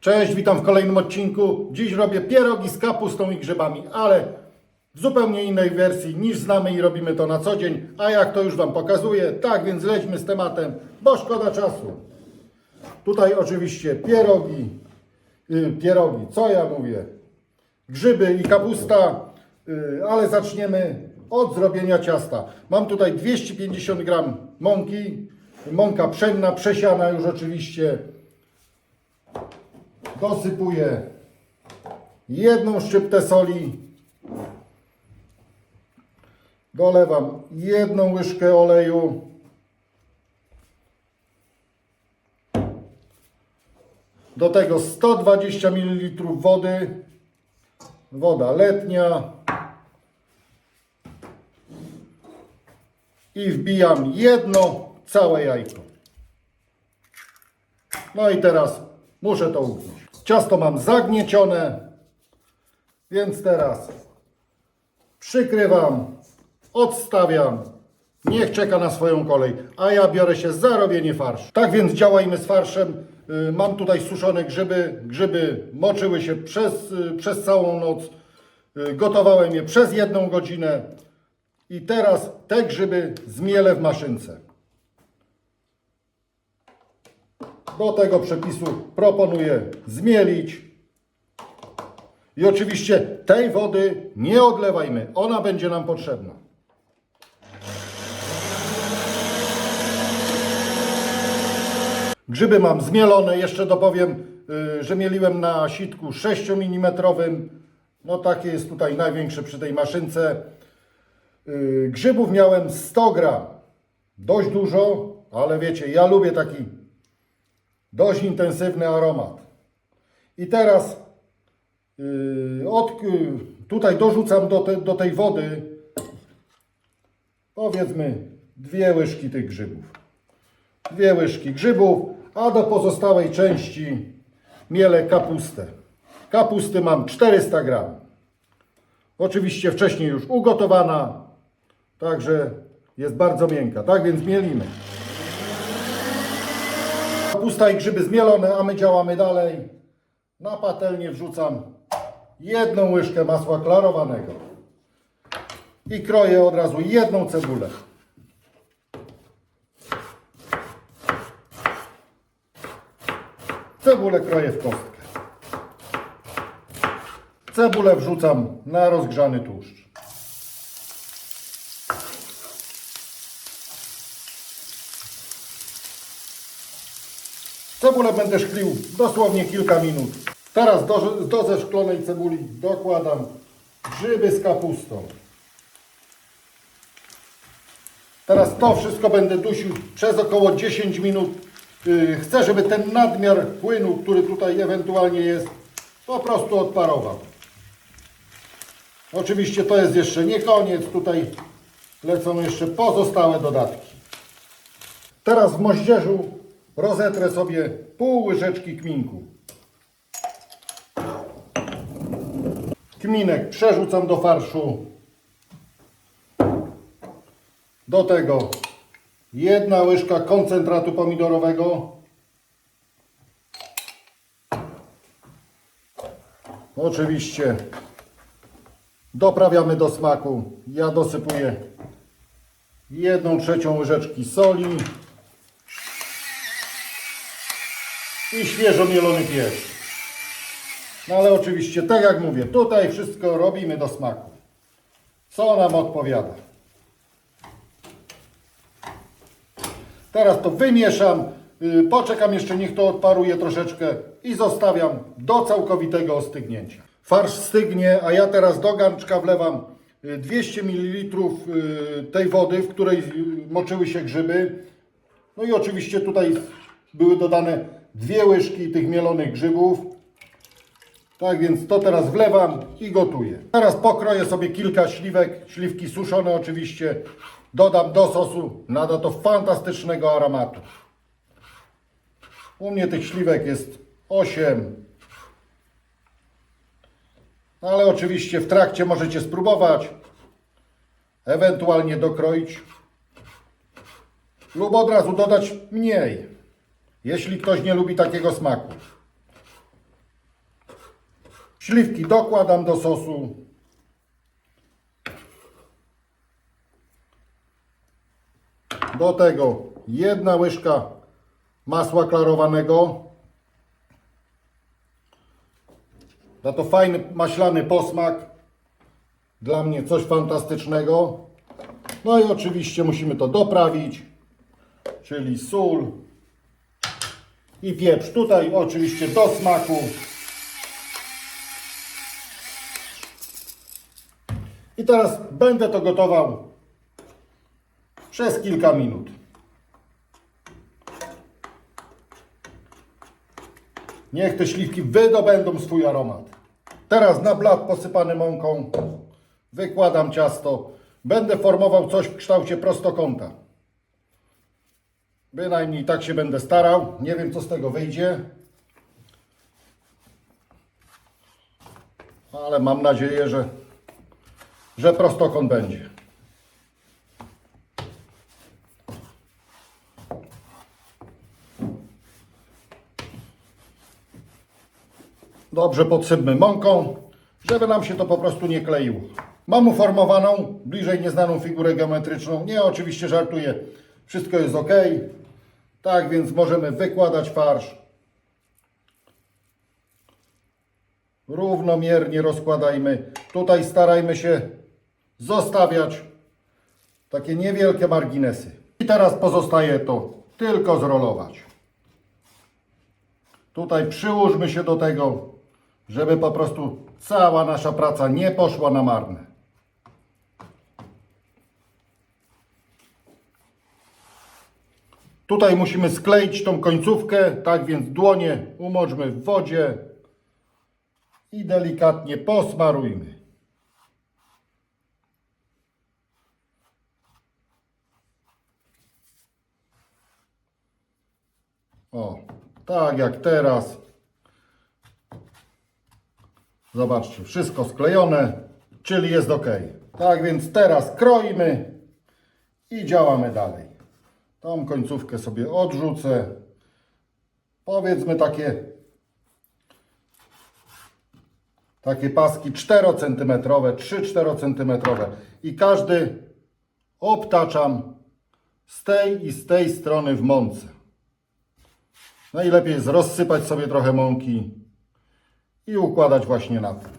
Cześć, witam w kolejnym odcinku. Dziś robię pierogi z kapustą i grzybami, ale w zupełnie innej wersji niż znamy i robimy to na co dzień, a jak to już Wam pokazuję, tak więc lećmy z tematem, bo szkoda czasu. Tutaj oczywiście pierogi, y, pierogi, co ja mówię, grzyby i kapusta, y, ale zaczniemy od zrobienia ciasta. Mam tutaj 250 gram mąki, mąka pszenna, przesiana już oczywiście. Dosypuję jedną szczyptę soli. Dolewam jedną łyżkę oleju. Do tego 120 ml wody. Woda letnia. I wbijam jedno całe jajko. No i teraz muszę to ugnieć. Ciasto mam zagniecione, więc teraz przykrywam, odstawiam. Niech czeka na swoją kolej, a ja biorę się za robienie farszu. Tak więc działajmy z farszem. Y, Mam tutaj suszone grzyby. Grzyby moczyły się przez, y, przez całą noc. Y, Gotowałem je przez jedną godzinę. I teraz te grzyby zmielę w maszynce. Do tego przepisu proponuję zmielić. I oczywiście tej wody nie odlewajmy. Ona będzie nam potrzebna. Grzyby mam zmielone. Jeszcze dopowiem, y, że mieliłem na sitku 6 mm. No takie jest tutaj największe przy tej maszynce. Y, Grzybów miałem 100 gram. Dość dużo, ale wiecie, ja lubię taki dość intensywny aromat. I teraz yy, od, yy, tutaj dorzucam do, te, do tej wody powiedzmy dwie łyżki tych grzybów. Dwie łyżki grzybów, a do pozostałej części mielę kapustę. Kapusty mam 400 gram. Oczywiście wcześniej już ugotowana, także jest bardzo miękka. Tak więc mielimy. Kapusta i grzyby zmielone, a my działamy dalej. Na patelnię wrzucam jedną łyżkę masła klarowanego. I kroję od razu jedną cebulę. Cebulę kroję w kostkę. Cebulę wrzucam na rozgrzany tłuszcz. Cebulę będę szklił dosłownie kilka minut. Teraz do, do zeszklonej cebuli dokładam grzyby z kapustą. Teraz to wszystko będę dusił przez około 10 minut. Yy, Chcę, żeby ten nadmiar płynu, który tutaj ewentualnie jest, po prostu odparował. Oczywiście to jest jeszcze nie koniec. Tutaj lecą jeszcze pozostałe dodatki. Teraz w moździerzu rozetrę sobie pół łyżeczki kminku. Kminek przerzucam do farszu. Do tego jedna łyżka koncentratu pomidorowego. Oczywiście doprawiamy do smaku. Ja dosypuję jedną trzecią łyżeczki soli i świeżo mielony pieprz. No ale oczywiście, tak jak mówię, tutaj wszystko robimy do smaku. Co nam odpowiada. Teraz to wymieszam, yy, poczekam jeszcze niech to odparuje troszeczkę i zostawiam do całkowitego ostygnięcia. Farsz stygnie, a ja teraz do garnczka wlewam y, 200 ml y, tej wody, w której y, moczyły się grzyby. No i oczywiście tutaj były dodane dwie łyżki tych mielonych grzybów. Tak więc to teraz wlewam i gotuję. Teraz pokroję sobie kilka śliwek, śliwki suszone oczywiście. Dodam do sosu, nada to fantastycznego aromatu. U mnie tych śliwek jest 8. Ale oczywiście w trakcie możecie spróbować, ewentualnie dokroić lub od razu dodać mniej, jeśli ktoś nie lubi takiego smaku. Śliwki dokładam do sosu. Do tego jedna łyżka masła klarowanego. Da to fajny maślany posmak. Dla mnie coś fantastycznego. No i oczywiście musimy to doprawić, czyli sól i pieprz. Tutaj oczywiście do smaku. I teraz będę to gotował przez kilka minut. Niech te śliwki wydobędą swój aromat. Teraz na blat posypany mąką wykładam ciasto. Będę formował coś w kształcie prostokąta. Bynajmniej tak się będę starał. Nie wiem, co z tego wyjdzie. Ale mam nadzieję, że, że prostokąt będzie. Dobrze podsypmy mąką, żeby nam się to po prostu nie kleiło. Mam uformowaną, bliżej nieznaną figurę geometryczną. Nie, oczywiście żartuję. Wszystko jest ok. Tak więc możemy wykładać farsz. Równomiernie rozkładajmy. Tutaj starajmy się zostawiać takie niewielkie marginesy. I teraz pozostaje to tylko zrolować. Tutaj przyłóżmy się do tego, żeby po prostu cała nasza praca nie poszła na marne. Tutaj musimy skleić tą końcówkę, tak więc dłonie umoczmy w wodzie i delikatnie posmarujmy. O, tak jak teraz. Zobaczcie, wszystko sklejone, czyli jest ok. Tak więc teraz kroimy i działamy dalej. Tą końcówkę sobie odrzucę. Powiedzmy takie takie paski 4 cm, 3-4 cm i każdy obtaczam z tej i z tej strony w mące. Najlepiej jest rozsypać sobie trochę mąki i układać właśnie na tym.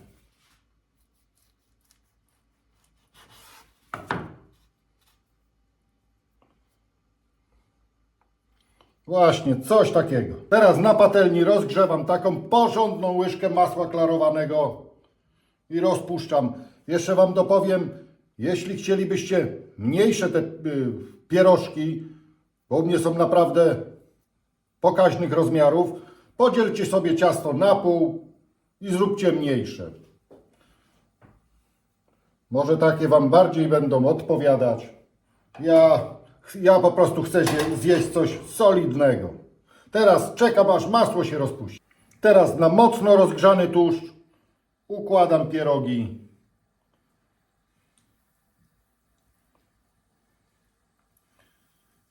Właśnie, coś takiego. Teraz na patelni rozgrzewam taką porządną łyżkę masła klarowanego i rozpuszczam. Jeszcze Wam dopowiem, jeśli chcielibyście mniejsze te y, pierożki, bo u mnie są naprawdę pokaźnych rozmiarów, podzielcie sobie ciasto na pół i zróbcie mniejsze. Może takie Wam bardziej będą odpowiadać. Ja, ja po prostu chcę zjeść coś solidnego. Teraz czekam aż masło się rozpuści. Teraz na mocno rozgrzany tłuszcz układam pierogi.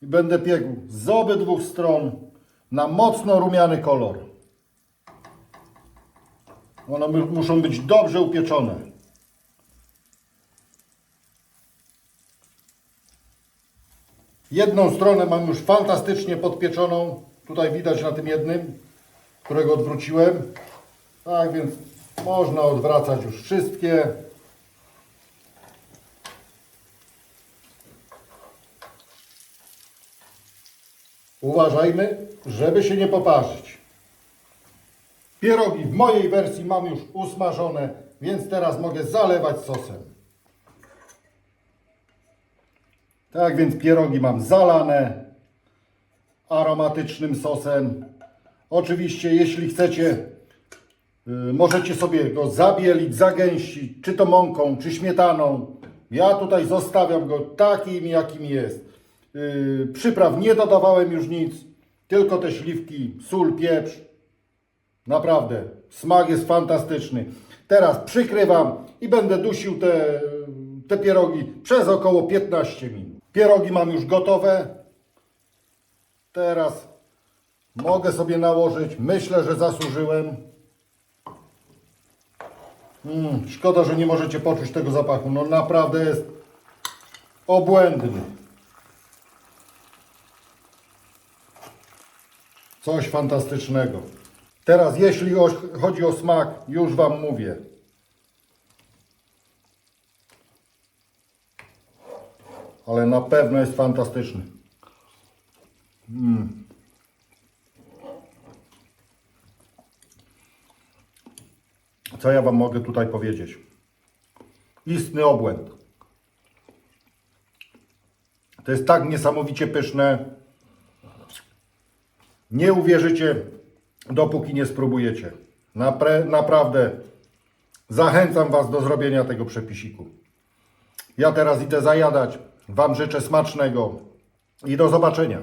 I będę piekł z obydwu stron na mocno rumiany kolor. One mu- muszą być dobrze upieczone. Jedną stronę mam już fantastycznie podpieczoną. Tutaj widać na tym jednym, którego odwróciłem. Tak więc można odwracać już wszystkie. Uważajmy, żeby się nie poparzyć. Pierogi w mojej wersji mam już usmażone, więc teraz mogę zalewać sosem. Tak więc pierogi mam zalane aromatycznym sosem. Oczywiście, jeśli chcecie, y, możecie sobie go zabielić, zagęścić, czy to mąką, czy śmietaną. Ja tutaj zostawiam go takim, jakim jest. Yy, przypraw nie dodawałem już nic, tylko te śliwki, sól, pieprz. Naprawdę, smak jest fantastyczny. Teraz przykrywam i będę dusił te, te pierogi przez około 15 minut. Pierogi mam już gotowe. Teraz mogę sobie nałożyć. Myślę, że zasłużyłem. Mm, szkoda, że nie możecie poczuć tego zapachu. No naprawdę jest obłędny. Coś fantastycznego. Teraz, jeśli chodzi o smak, już Wam mówię. Ale na pewno jest fantastyczny. Co ja Wam mogę tutaj powiedzieć? Istny obłęd. To jest tak niesamowicie pyszne. Nie uwierzycie, dopóki nie spróbujecie. Napre, naprawdę zachęcam Was do zrobienia tego przepisiku. Ja teraz idę zajadać. Wam życzę smacznego i do zobaczenia.